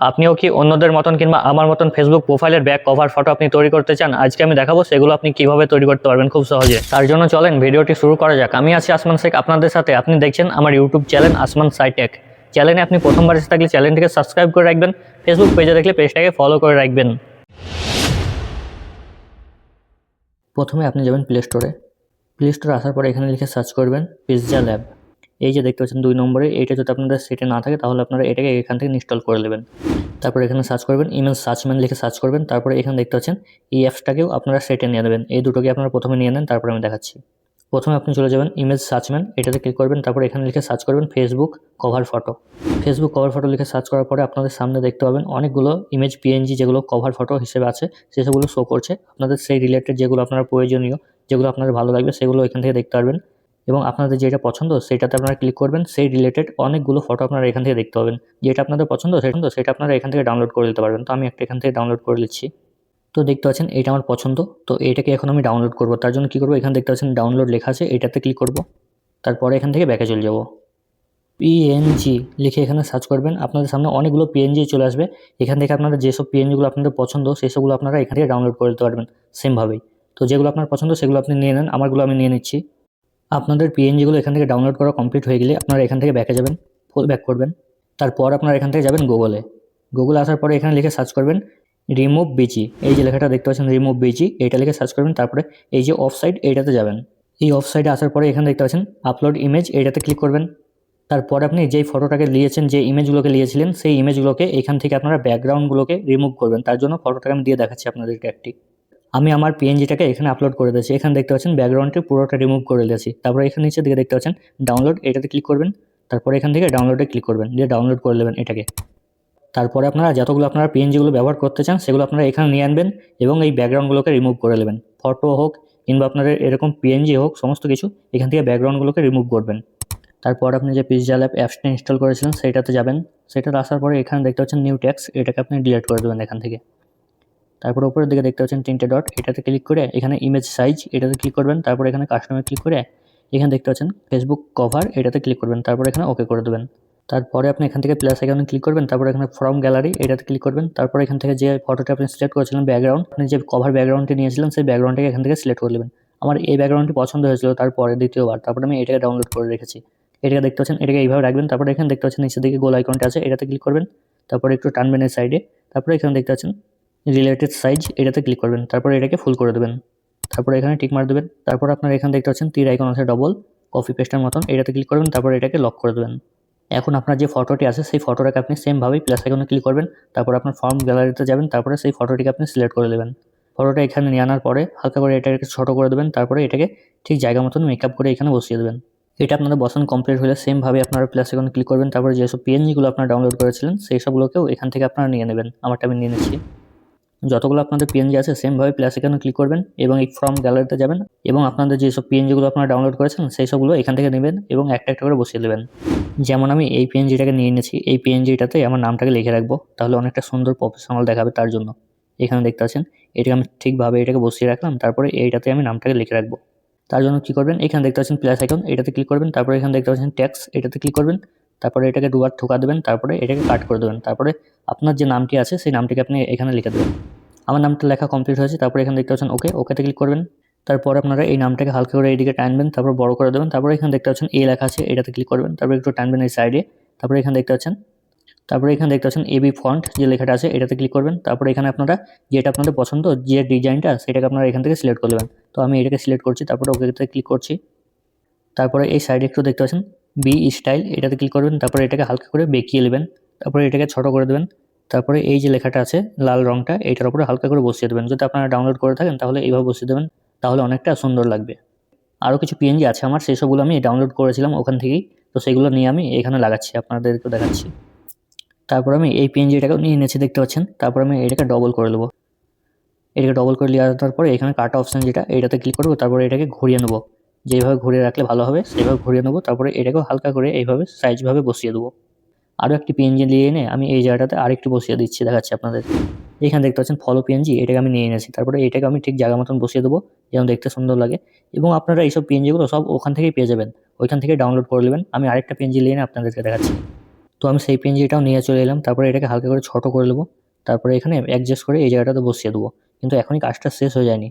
আপনিও কি অন্যদের মতন কিংবা আমার মতন ফেসবুক প্রোফাইলের ব্যাক কভার ফটো আপনি তৈরি করতে চান? আজকে আমি দেখাবো সেগুলো আপনি কীভাবে তৈরি করতে পারবেন খুব সহজে। তার জন্য চলেন ভিডিওটি শুরু করা যাক। আমি আছি আসমান শেখ, আপনাদের সাথে আপনি দেখছেন আমার ইউটিউব চ্যানেল আসমান সাইটেক চ্যানেলে আপনি প্রথমবার এসে থাকলে চ্যানেলটিকে সাবস্ক্রাইব করে রাখবেন ফেসবুক পেজে দেখলে পেজটাকে ফলো করে রাখবেন। প্রথমে আপনি যাবেন প্লে স্টোরে প্লে স্টোরে আসার পরে এখানে লিখে সার্চ করবেন পিৎজা ল্যাব এই যে দেখতে পাচ্ছেন দুই নম্বরে, এইটা যদি আপনাদের সেটে না থাকে, তাহলে আপনারা এটাকে এখান থেকে ইনস্টল করে নেবেন। তারপর এখানে সার্চ করবেন ইমেল সার্চম্যান লিখে সার্চ করবেন, তারপরে এখানে দেখতে পাচ্ছেন এই অ্যাপসটাকেও আপনারা সেটে নিয়ে নেবেন। এই দুটোকে আপনারা প্রথমে নিয়ে নেন, তারপরে আমি দেখাচ্ছি। প্রথমে আপনি চলে যাবেন ইমেজ সার্চম্যান এটাতে ক্লিক করবেন, তারপর এখানে লিখে সার্চ করবেন Facebook cover photo Facebook cover photo লিখে সার্চ করার পরে আপনাদের সামনে দেখতে পাবেন অনেকগুলো ইমেজ পিএনজি যেগুলো কভার ফটো হিসেবে আছে সেসবগুলো শো করছে। আপনাদের সেই রিলেটেড যেগুলো আপনার প্রয়োজনীয়, যেগুলো আপনাদের ভালো লাগবে, সেগুলো এখান থেকে দেখতে পারবেন। এবং আপনাদের যেটা পছন্দ, সেটাতে আপনারা ক্লিক করবেন, সেই রিলেটেড অনেকগুলো ফটো আপনারা এখান থেকে দেখতে পাবেন। যেটা আপনাদের পছন্দ, সেটা সেটা আপনারা এখান থেকে ডাউনলোড করে নিতে পারবেন। তো আমি একটা এখান থেকে ডাউনলোড করে নিচ্ছি। তো দেখতে পাচ্ছেন, এটা আমার পছন্দ। তো এটাকে এখন আমি ডাউনলোড করব। তার জন্য কী করব? এখানে দেখতে পাচ্ছেন ডাউনলোড লেখা আছে, এটাতে ক্লিক করব। তারপরে এখান থেকে ব্যাকে চলে যাব। পিএনজি লিখে এখানে সার্চ করবেন। আপনাদের সামনে অনেকগুলো পিএনজি চলে আসবে। এখান থেকে আপনাদের যেসব পিএনজিগুলো আপনাদের পছন্দ, সেসবগুলো আপনারা এখান থেকে ডাউনলোড করে নিতে পারবেন সেমভাবেই তো যেগুলো আপনার পছন্দ, সেগুলো আপনি নিয়ে নেন। আমারগুলো আমি নিয়ে নিচ্ছি। আপনাদের পিএনজিগুলো এখান থেকে ডাউনলোড করা কমপ্লিট হয়ে গেলে আপনারা এখান থেকে ব্যাকে যাবেন ফুল ব্যাক করবেন। তারপর আপনারা এখান থেকে যাবেন গুগলে গুগলে আসার পরে এখানে লিখে সার্চ করবেন রিমুভ বিচি এই যে লেখাটা দেখতে পাচ্ছেন রিমুভ বিচি এইটা লিখে সার্চ করবেন, তারপরে এই যে অফ সাইড এইটাতে যাবেন। এই অফ সাইডে আসার পরে এখানে দেখতে পাচ্ছেন আপলোড ইমেজ এইটাতে ক্লিক করবেন। তারপর আপনি যেই ফটোটাকে নিয়েছেন যে ইমেজগুলোকে নিয়েছিলেন সেই ইমেজগুলোকে এখান থেকে আপনারা ব্যাকগ্রাউন্ডগুলোকে রিমুভ করবেন। তার জন্য ফটোটাকে আমি দিয়ে দেখাচ্ছি আপনাদেরকে একটি। আমি আমার পিএনজিটাকে এখানে আপলোড করে দিয়েছি। এখানে দেখতে পাচ্ছেন ব্যাকগ্রাউন্ডটি পুরোটা রিমুভ করে দিয়েছি। তারপরে এখানে নিচের দিকে দেখতে পাচ্ছেন ডাউনলোড এটাতে ক্লিক করবেন। তারপরে এখান থেকে ডাউনলোডে ক্লিক করবেন। দিয়ে ডাউনলোড করে নেবেন এটাকে। তারপরে আপনারা যতগুলো আপনারা পিএনজিগুলো ব্যবহার করতে চান, সেগুলো আপনারা এখানে নিয়ে আনবেন এবং এই ব্যাকগ্রাউন্ডগুলোকে রিমুভ করে নেবেন। ফটো হোক কিংবা আপনাদের এরকম পিএনজি হোক, সমস্ত কিছু, এখান থেকে ব্যাকগ্রাউন্ডগুলোকে রিমুভ করবেন। তারপর আপনি যে পিজা ল্যাব অ্যাপসটা ইনস্টল করেছিলেন সেটাতে যাবেন। সেটাতে আসার পরে এখানে দেখতে পাচ্ছেন নিউ ট্যাক্স এটাকে আপনি ডিলিট করে দেবেন এখান থেকে। তারপর উপরের দিকে দেখতে পাচ্ছেন তিনটে ডট এটাতে ক্লিক করে এখানে ইমেজ সাইজ এটাতে ক্লিক করবেন, তারপর এখানে কাস্টমার ক্লিক করে এখানে দেখতে পাচ্ছেন ফেসবুক কভার এটাতে ক্লিক করবেন, তারপর এখানে ওকে করে দেবেন। তারপরে আপনি এখান থেকে প্লাস আইকনে ক্লিক করবেন, তারপর এখানে ফ্রম গ্যালারি এটাতে ক্লিক করবেন, তারপর এখান থেকে যে ফটোটা আপনি সিলেক্ট করেছিলেন ব্যাকগ্রাউন্ড আপনি যে কভার ব্যাকগ্রাউন্ডটি নিয়েছিলেন, সেই ব্যাকগ্রাউন্ডটাকে এখান থেকে সিলেক্ট করে নেবেন আমার এই ব্যাকগ্রাউন্ডটি পছন্দ হয়েছিল তারপরে দ্বিতীয়বার, তারপরে আমি এটাকে ডাউনলোড করে রেখেছি। এটাকে দেখতে পাচ্ছেন, এটাকে এইভাবে রাখবেন, তারপরে এখানে দেখতে পাচ্ছেন নিচের দিকে গোল আইকনটা আছে, এটাতে ক্লিক করবেন, তারপরে একটু টানবেন এর সাইডে তারপরে এখানে দেখতে পাচ্ছেন রিলেটেড সাইজ এটাতে ক্লিক করবেন। তারপরে এটাকে ফুল করে দেবেন। তারপরে এখানে টিক মার দেবেন। তারপর আপনার এখানে দেখতে পাচ্ছেন তীর আইকন আছে ডবল কপি পেস্টের মতন। এটাতে ক্লিক করবেন, তারপর এটাকে লক করে দেবেন। এখন আপনার যে ফটোটি আছে, সেই ফটোটাকে আপনি সেমভাবেই প্লাস আইকনে ক্লিক করবেন। তারপর আপনার ফর্ম গ্যালারিতে যাবেন, তারপরে সেই ফটোটিকে আপনি সিলেক্ট করে দেবেন। ফটোটা এখানে নিয়ে আনার পরে হালকা করে এটাকে ছোটো করে দেবেন। তারপরে এটাকে ঠিক জায়গা মতন মেকআপ করে এখানে বসিয়ে দেবেন। এটা আপনাদের বসানো কমপ্লিট হলে সেমভাবে আপনারা প্লাস আইকনে ক্লিক করবেন। তারপরে যেসব পিএনজিগুলো আপনারা ডাউনলোড করেছিলেন, সেই সবগুলোকেও এখান থেকে আপনারা নিয়ে নেবেন। আমারটা আমি নিয়ে নিচ্ছি। যতগুলো আপনাদের পিএনজি আছে সেমভাবে প্লাস এখানে ক্লিক করবেন এবং এই ফর্ম গ্যালারিতে যাবেন এবং আপনাদের যেসব পিএনজিগুলো আপনারা ডাউনলোড করেছেন, সেই সবগুলো এখান থেকে নেবেন এবং একটা একটা করে বসিয়ে দেবেন। যেমন আমি এই পিএনজিটাকে নিয়ে নিয়েছি, এই পিএনজিটাতে আমার নামটাকে লিখে রাখব, তাহলে অনেকটা সুন্দর প্রফেশনাল দেখাবে তার জন্য। এখানে দেখতে পাচ্ছেন, এটাকে আমি ঠিকভাবে এটাকে বসিয়ে রাখলাম, তারপরে এইটাতে আমি নামটাকে লিখে রাখব। তার জন্য কী করবেন, এখানে দেখতে পাচ্ছেন প্লাস আইকন এটাতে ক্লিক করবেন, তারপরে এখানে দেখতে পাচ্ছেন ট্যাক্স এটাতে ক্লিক করবেন, তারপরে এটাকে দুবার ঠোকা দেবেন, তারপরে এটাকে কাট করে দেবেন, তারপরে আপনার যে নামটি আছে, সেই নামটিকে আপনি এখানে লিখে দেবেন। আমার নামটা লেখা কমপ্লিট হয়েছে, তারপরে এখানে দেখতে পাচ্ছেন ওকে ওকেতে ক্লিক করবেন। তারপর আপনারা এই নামটাকে হালকা করে এইদিকে টানবেন তারপর বড় করে দেবেন। তারপরে এখানে দেখতে পাচ্ছেন এ লেখা আছে, এটাতে ক্লিক করবেন। তারপর একটু টানবেন এই সাইডে তারপরে এখানে দেখতে পাচ্ছেন, তারপরে এখানে দেখতে পাচ্ছেন এবি ফন্ট যে লেখাটা আছে, এটাতে ক্লিক করবেন। তারপরে এখানে আপনারা যেটা আপনাদের পছন্দ, যে ডিজাইনটা, সেটাকে আপনারা এখান থেকে সিলেক্ট করে দেবেন। তো আমি এটাকে সিলেক্ট করছি, তারপরে ওকেতে ক্লিক করছি। তারপরে এই সাইডে একটু দেখতে পাচ্ছেন বি স্টাইল এটাতে ক্লিক করবেন। তারপরে এটাকে হালকা করে বেঁকিয়ে নেবেন। তারপরে এটাকে ছোটো করে দেবেন। তারপরে এই যে লেখাটা আছে, লাল রঙটা এইটার উপরে হালকা করে বসিয়ে দেবেন। যদি আপনারা ডাউনলোড করে থাকেন, তাহলে এইভাবে বসিয়ে দেবেন, তাহলে অনেকটা সুন্দর লাগবে। আরও কিছু পিএনজি আছে আমার সেই সবগুলো আমি ডাউনলোড করেছিলাম ওখান থেকেই। তো সেগুলো নিয়ে আমি এখানে লাগাচ্ছি আপনাদেরকে দেখাচ্ছি। তারপর আমি এই পিএনজিটাকেও নিয়ে এনেছি দেখতে পাচ্ছেন, তারপর আমি এটাকে ডবল করে নেব এটাকে ডবল করে নিয়ে আসার পরে এখানে কাটা অপশান যেটা, এটাতে ক্লিক করব, তারপরে এটাকে ঘুরিয়ে নেব। যেভাবে ঘুরিয়ে রাখলে ভালো হবে, সেভাবে ঘুরিয়ে নেব, তারপরে এটাকেও হালকা করে এইভাবে সাইজভাবে বসিয়ে দেবো। আরও একটি পিএনজি নিয়ে এনে আমি এই জায়গাটাতে আরেকটি বসিয়ে দিচ্ছি, দেখাচ্ছি আপনাদের। এখানে দেখতে পাচ্ছেন ফলো পিএনজি এটাকে আমি নিয়ে এনেছি। তারপরে এটাকে আমি ঠিক জায়গা মতন বসিয়ে দেবো, যেন দেখতে সুন্দর লাগে। এবং আপনারা এইসব পিএনজিগুলো সব ওখান থেকেই পেয়ে যাবেন। ওইখান থেকে ডাউনলোড করে নেবেন। আমি আরেকটা পিএনজি নিয়ে এনে আপনাদেরকে দেখাচ্ছি। তো আমি সেই পিএনজিটাও নিয়ে চলে এলাম। তারপরে এটাকে হালকা করে ছোটো করে নেব। তারপরে এখানে অ্যাডজাস্ট করে এই জায়গাটাতে বসিয়ে দেবো। কিন্তু এখনই কাজটা শেষ হয়ে যায়নি।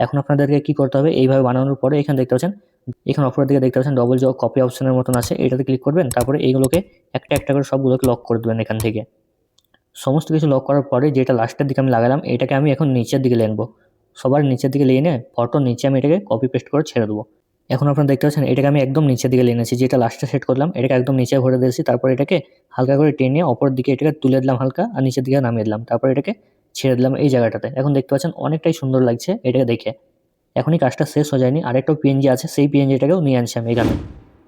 এখন আপনাদেরকে কী করতে হবে? এইভাবে বানানোর পরে এখানে দেখতে পাচ্ছেন, এখানে অপরের দিকে দেখতে পাচ্ছেন ডবল যে কপি অপশনের মতন আছে। এটাতে ক্লিক করবেন, তারপরে এইগুলোকে একটা একটা করে সবগুলোকে লক করে দেবেন এখান থেকে। সমস্ত কিছু লক করার পরে যেটা লাস্টের দিকে আমি লাগালাম, এটাকে আমি এখন নিচের দিকে লেনবো। সবার নিচের দিকে লিয়ে নিয়ে ফটো নিচে আমি এটাকে কপি পেস্ট করে ছেড়ে দেবো। এখন আপনারা দেখতে পাচ্ছেন, এটাকে আমি একদম নিচের দিকে লিয়ে নিয়েছি যেটা লাস্টে সেট করলাম, এটাকে একদম নিচে ভরে দিয়েছি, তারপর এটাকে হালকা করে টেনে অপর দিকে এটাকে তুলে দিলাম হালকা, আর নিচের দিকে নামিয়ে দিলাম। তারপর এটাকে ছেড়ে দিলাম এই জায়গাটাতে। এখন দেখতে পাচ্ছেন অনেকটাই সুন্দর লাগছে এটাকে দেখে। এখনই কাজটা শেষ হয়ে যায়নি। আরেকটা পিএনজি আছে, সেই পিএনজিটাকেও নিয়ে আনছি আমি এখানে।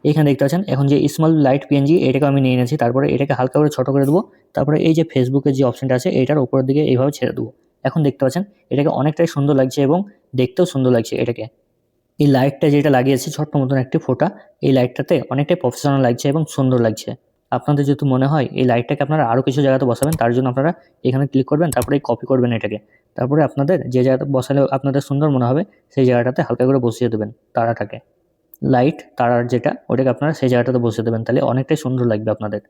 এখানে দেখতে পাচ্ছেন এখন যে স্মল লাইট পিএনজি এটাকে আমি নিয়ে নিয়েছি তারপরে এটাকে হালকা করে ছোটো করে দেবো। তারপরে এই যে ফেসবুকের যে অপশনটা আছে, এটার উপরের দিকে এইভাবে ছেড়ে দেবো। এখন দেখতে পাচ্ছেন এটাকে অনেকটাই সুন্দর লাগছে এবং দেখতেও সুন্দর লাগছে এটাকে। এই লাইটটা যেটা লাগিয়েছে ছোট্ট মতন একটি ফোটা, এই লাইটটাতে অনেকটাই প্রফেশনাল লাগছে এবং সুন্দর লাগছে। আপনাদের যেহেতু মনে হয় এই লাইটটাকে আপনারা আরও কিছু জায়গাতে বসাবেন, তার জন্য আপনারা এখানে ক্লিক করবেন, তারপরে কপি করবেন এটাকে। তারপরে আপনাদের যে জায়গাতে বসালে আপনাদের সুন্দর মনে হবে, সেই জায়গাটাতে হালকা করে বসিয়ে দেবেন তারাটাকে। লাইট তারার যেটা, ওটাকে আপনারা সেই জায়গাটাতে বসিয়ে দেবেন, তাহলে অনেকটাই সুন্দর লাগবে আপনাদের।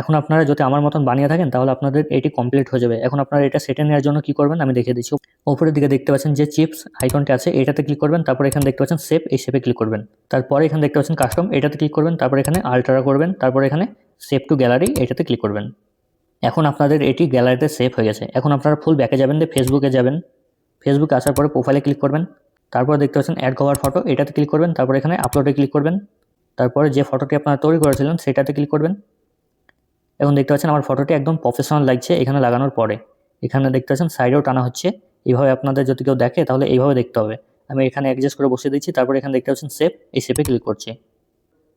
এখন আপনারা যদি আমার মতন বানিয়ে থাকেন, তাহলে আপনাদের এটি কমপ্লিট হয়ে যাবে। এখন আপনারা এটা সেটে নেওয়ার জন্য কি করবেন, আমি দেখিয়ে দিচ্ছি। ওপরের দিকে দেখতে পাচ্ছেন যে চিপস আইকনটি আছে, এটাতে ক্লিক করবেন, তারপর এখানে দেখতে পাচ্ছেন সেপ এই শেপে ক্লিক করবেন। তারপরে এখানে দেখতে পাচ্ছেন কাস্টম এটাতে ক্লিক করবেন, তারপর এখানে আল্ট্রা করবেন, তারপর এখানে সেভ টু গ্যালারি এটাতে ক্লিক করবেন। এখন আপনাদের এটি গ্যালারিতে সেভ হয়ে গেছে। এখন আপনারা ফুল ব্যাকে যাবেন, দিয়ে ফেসবুকে যাবেন। ফেসবুকে আসার পরে প্রোফাইলে ক্লিক করবেন। তারপর দেখতে পাচ্ছেন অ্যাড কভার ফটো এটাতে ক্লিক করবেন, তারপর এখানে আপলোডে ক্লিক করবেন। তারপরে যে ফটোটি আপনারা তৈরি করেছিলেন, সেটাতে ক্লিক করবেন। এখন দেখতে পাচ্ছেন আমার ফটোটি একদম প্রফেশনাল লাগছে এখানে লাগানোর পরে। এখানে দেখতে পাচ্ছেন সাইডেও টানা হচ্ছে। এইভাবে আপনাদের যদি কেউ দেখে তাহলে এইভাবে দেখতে হবে। আমি এখানে অ্যাডজাস্ট করে বসিয়ে দিচ্ছি, তারপরে এখানে দেখতে পাচ্ছেন সেভ এই সেপে ক্লিক করছি।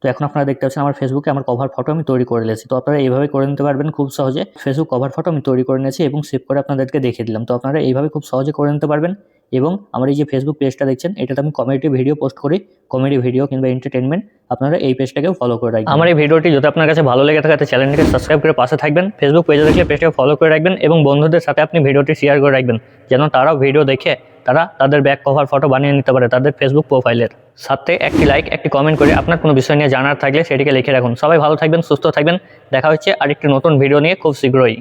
তো এখন আপনারা দেখতে পাচ্ছেন আমার ফেসবুকে আমার কভার ফটো আমি তৈরি করে নিয়েছি। তো আপনারা এইভাবে করে নিতে পারবেন খুব সহজে। ফেসবুক কভার ফটো আমি তৈরি করে নিয়েছি এবং সেভ করে আপনাদেরকে দেখিয়ে দিলাম। তো আপনারা এইভাবে খুব সহজে করে নিতে পারবেন। এবং আমার এই যে ফেসবুক পেজটা দেখছেন, এটাতে আমি কমেডি ভিডিও পোস্ট করি। কমেডি ভিডিও কিংবা এন্টারটেনমেন্ট আপনারা এই পেজটাকেও ফলো করে রাখবেন। আমার এই ভিডিওটি যদি আপনার কাছে ভালো লেগে থাকে চ্যানেলটিকে সাবস্ক্রাইব করে পাশে থাকবেন ফেসবুক পেজে দেখলে পেজটাকে ফলো করে রাখবেন এবং বন্ধুদের সাথে আপনি ভিডিওটি শেয়ার করে রাখবেন, যেন তারাও ভিডিও দেখে, তারা তাদের ব্যাক কভার ফটো বানিয়ে নিতে পারে তাদের ফেসবুক প্রোফাইলের সাথে একটি লাইক একটি কমেন্ট করে আপনার কোনো বিষয় নিয়ে জানার থাকলে সেটিকে লিখে রাখুন। সবাই ভালো থাকবেন, সুস্থ থাকবেন। দেখা হচ্ছে আরেকটি নতুন ভিডিও নিয়ে খুব শীঘ্রই।